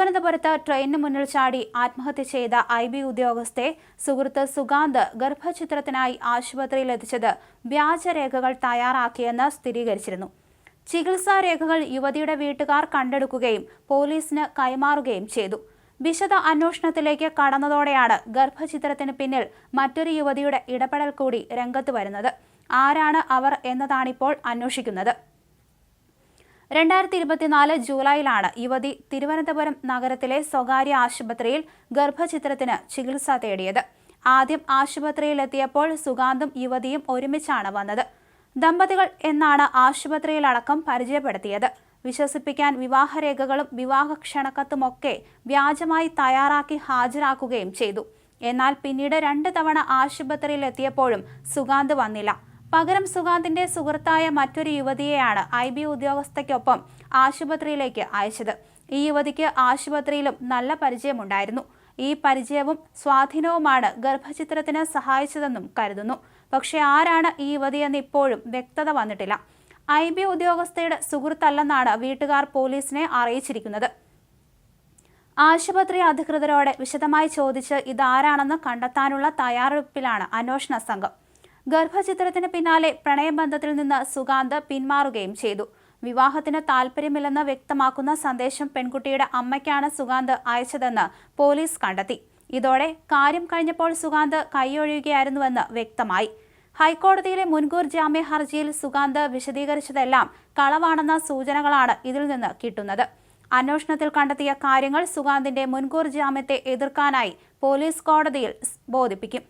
തിരുവനന്തപുരത്ത് ട്രെയിനിന് മുന്നിൽ ചാടി ആത്മഹത്യ ചെയ്ത ഐ ബി ഉദ്യോഗസ്ഥയെ സുഹൃത്ത് സുഗാന്ത് ഗർഭചിത്രത്തിനായി ആശുപത്രിയിൽ എത്തിച്ചത് വ്യാജരേഖകൾ തയ്യാറാക്കിയെന്ന് സ്ഥിരീകരിച്ചിരുന്നു. ചികിത്സാ രേഖകൾ യുവതിയുടെ വീട്ടുകാർ കണ്ടെടുക്കുകയും പോലീസിന് കൈമാറുകയും ചെയ്തു. വിശദ അന്വേഷണത്തിലേക്ക് കടന്നതോടെയാണ് ഗർഭചിത്രത്തിന് പിന്നിൽ മറ്റൊരു യുവതിയുടെ ഇടപെടൽ കൂടി രംഗത്ത് വരുന്നത്. ആരാണ് അവർ എന്നതാണിപ്പോൾ അന്വേഷിക്കുന്നത്. രണ്ടായിരത്തി ഇരുപത്തിനാല് ജൂലൈയിലാണ് യുവതി തിരുവനന്തപുരം നഗരത്തിലെ സ്വകാര്യ ആശുപത്രിയിൽ ഗർഭചിത്രത്തിന് ചികിത്സ തേടിയത്. ആദ്യം ആശുപത്രിയിൽ എത്തിയപ്പോൾ സുഗാന്തും യുവതിയും ഒരുമിച്ചാണ് വന്നത്. ദമ്പതികൾ എന്നാണ് ആശുപത്രിയിലടക്കം പരിചയപ്പെടുത്തിയത്. വിശ്വസിപ്പിക്കാൻ വിവാഹരേഖകളും വിവാഹ ക്ഷണക്കത്തുമൊക്കെ വ്യാജമായി തയ്യാറാക്കി ഹാജരാക്കുകയും ചെയ്തു. എന്നാൽ പിന്നീട് രണ്ട് തവണ ആശുപത്രിയിലെത്തിയപ്പോഴും സുഗാന്ത് വന്നില്ല. പകരം സുഗാന്തിന്റെ സുഹൃത്തായ മറ്റൊരു യുവതിയെയാണ് ഐ ബി ഉദ്യോഗസ്ഥയ്ക്കൊപ്പം ആശുപത്രിയിലേക്ക് അയച്ചത്. ഈ യുവതിക്ക് ആശുപത്രിയിലും നല്ല പരിചയമുണ്ടായിരുന്നു. ഈ പരിചയവും സ്വാധീനവുമാണ് ഗർഭചിത്രത്തിന് സഹായിച്ചതെന്നും കരുതുന്നു. പക്ഷേ ആരാണ് ഈ യുവതിയെന്ന് ഇപ്പോഴും വ്യക്തത വന്നിട്ടില്ല. ഐ ബി ഉദ്യോഗസ്ഥയുടെ സുഹൃത്തല്ലെന്നാണ് വീട്ടുകാർ പോലീസിനെ അറിയിച്ചിരിക്കുന്നത്. ആശുപത്രി അധികൃതരോട് വിശദമായി ചോദിച്ച് ഇതാരാണെന്ന് കണ്ടെത്താനുള്ള തയ്യാറെടുപ്പിലാണ് അന്വേഷണ സംഘം. ഗർഭചിത്രത്തിന് പിന്നാലെ പ്രണയബന്ധത്തിൽ നിന്ന് സുഗാന്ത് പിന്മാറുകയും ചെയ്തു. വിവാഹത്തിന് താൽപ്പര്യമില്ലെന്ന് വ്യക്തമാക്കുന്ന സന്ദേശം പെൺകുട്ടിയുടെ അമ്മയ്ക്കാണ് സുഗാന്ത് അയച്ചതെന്ന് പോലീസ് കണ്ടെത്തി. ഇതോടെ കാര്യം കഴിഞ്ഞപ്പോൾ സുഗാന്ത് കൈയൊഴിയുകയായിരുന്നുവെന്ന് വ്യക്തമായി. ഹൈക്കോടതിയിലെ മുൻകൂർ ജാമ്യ ഹർജിയിൽ സുഗാന്ത് വിശദീകരിച്ചതെല്ലാം കളവാണെന്ന സൂചനകളാണ് ഇതിൽ നിന്ന് കിട്ടുന്നത്. അന്വേഷണത്തിൽ കണ്ടെത്തിയ കാര്യങ്ങൾ സുഗാന്തിന്റെ മുൻകൂർ ജാമ്യത്തെ എതിർക്കാനായി പോലീസ് കോടതിയിൽ ബോധിപ്പിക്കും.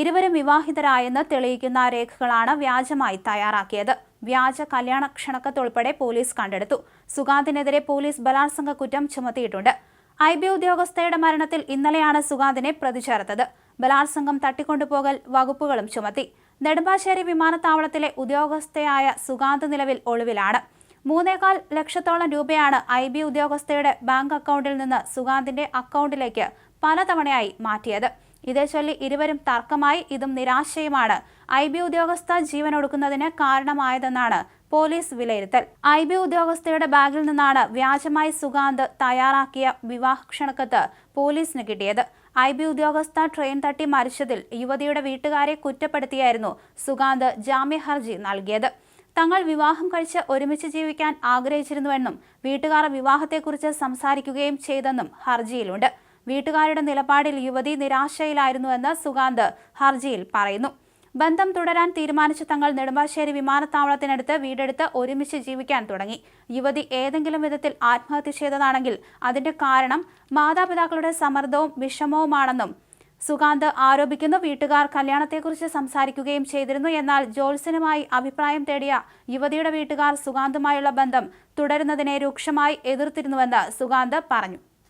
ഇരുവരും വിവാഹിതരായെന്ന് തെളിയിക്കുന്ന രേഖകളാണ് വ്യാജമായി തയ്യാറാക്കിയത്. വ്യാജ കല്യാണ ക്ഷണക്കത്തുൾപ്പെടെ പോലീസ് കണ്ടെടുത്തു. സുഗാന്തിനെതിരെ പോലീസ് ബലാത്സംഗ കുറ്റം ചുമത്തിയിട്ടുണ്ട്. ഐ ബി ഉദ്യോഗസ്ഥയുടെ മരണത്തിൽ ഇന്നലെയാണ് സുഗാന്തിനെ പ്രതി ചേർത്തത് ബലാത്സംഗം തട്ടിക്കൊണ്ടുപോകൽ വകുപ്പുകളും ചുമത്തി. നെടുമ്പാശ്ശേരി വിമാനത്താവളത്തിലെ ഉദ്യോഗസ്ഥയായ സുഗാന്ത് നിലവിൽ ഒളിവിലാണ്. മൂന്നേകാൽ ലക്ഷത്തോളം രൂപയാണ് ഐ ബി ഉദ്യോഗസ്ഥയുടെ ബാങ്ക് അക്കൗണ്ടിൽ നിന്ന് സുഗാന്തിന്റെ അക്കൗണ്ടിലേക്ക് പലതവണയായി മാറ്റിയത്. ഇതേ ചൊല്ലി ഇരുവരും തർക്കമായി ഇതും നിരാശയുമാണ്. ഐ ബി ഉദ്യോഗസ്ഥ ജീവനൊടുക്കുന്നതിന് കാരണമായതെന്നാണ് പോലീസ് വിലയിരുത്തൽ. ഐ ബി ഉദ്യോഗസ്ഥയുടെ ബാഗിൽ നിന്നാണ് വ്യാജമായി സുഗാന്ത് തയ്യാറാക്കിയ വിവാഹ ക്ഷണക്കത്ത് പോലീസിന് കിട്ടിയത്. ഐ ബി ഉദ്യോഗസ്ഥ ട്രെയിൻ തട്ടി മരിച്ചതിൽ യുവതിയുടെ വീട്ടുകാരെ കുറ്റപ്പെടുത്തിയായിരുന്നു സുഗാന്ത് ജാമ്യ ഹർജി നൽകിയത്. തങ്ങൾ വിവാഹം കഴിച്ച് ഒരുമിച്ച് ജീവിക്കാൻ ആഗ്രഹിച്ചിരുന്നുവെന്നും വീട്ടുകാർ വിവാഹത്തെക്കുറിച്ച് സംസാരിക്കുകയും ചെയ്തെന്നും ഹർജിയിലുണ്ട്. വീട്ടുകാരുടെ നിലപാടിൽ യുവതി നിരാശയിലായിരുന്നുവെന്ന് സുഗാന്ത് ഹർജിയിൽ പറയുന്നു. ബന്ധം തുടരാൻ തീരുമാനിച്ച തങ്ങൾ നെടുമ്പാശ്ശേരി വിമാനത്താവളത്തിനടുത്ത് വീടെടുത്ത് ഒരുമിച്ച് ജീവിക്കാൻ തുടങ്ങി. യുവതി ഏതെങ്കിലും വിധത്തിൽ ആത്മഹത്യ ചെയ്തതാണെങ്കിൽ അതിന്റെ കാരണം മാതാപിതാക്കളുടെ സമ്മർദ്ദവും വിഷമവുമാണെന്നും സുഗാന്ത് ആരോപിക്കുന്നു. വീട്ടുകാർ കല്യാണത്തെക്കുറിച്ച് സംസാരിക്കുകയും ചെയ്തിരുന്നു. എന്നാൽ ജോത്സനുമായി അഭിപ്രായം തേടിയ യുവതിയുടെ വീട്ടുകാർ സുഗാന്തുമായുള്ള ബന്ധം തുടരുന്നതിനെ രൂക്ഷമായി എതിർത്തിരുന്നുവെന്ന് സുഗാന്ത് പറഞ്ഞു.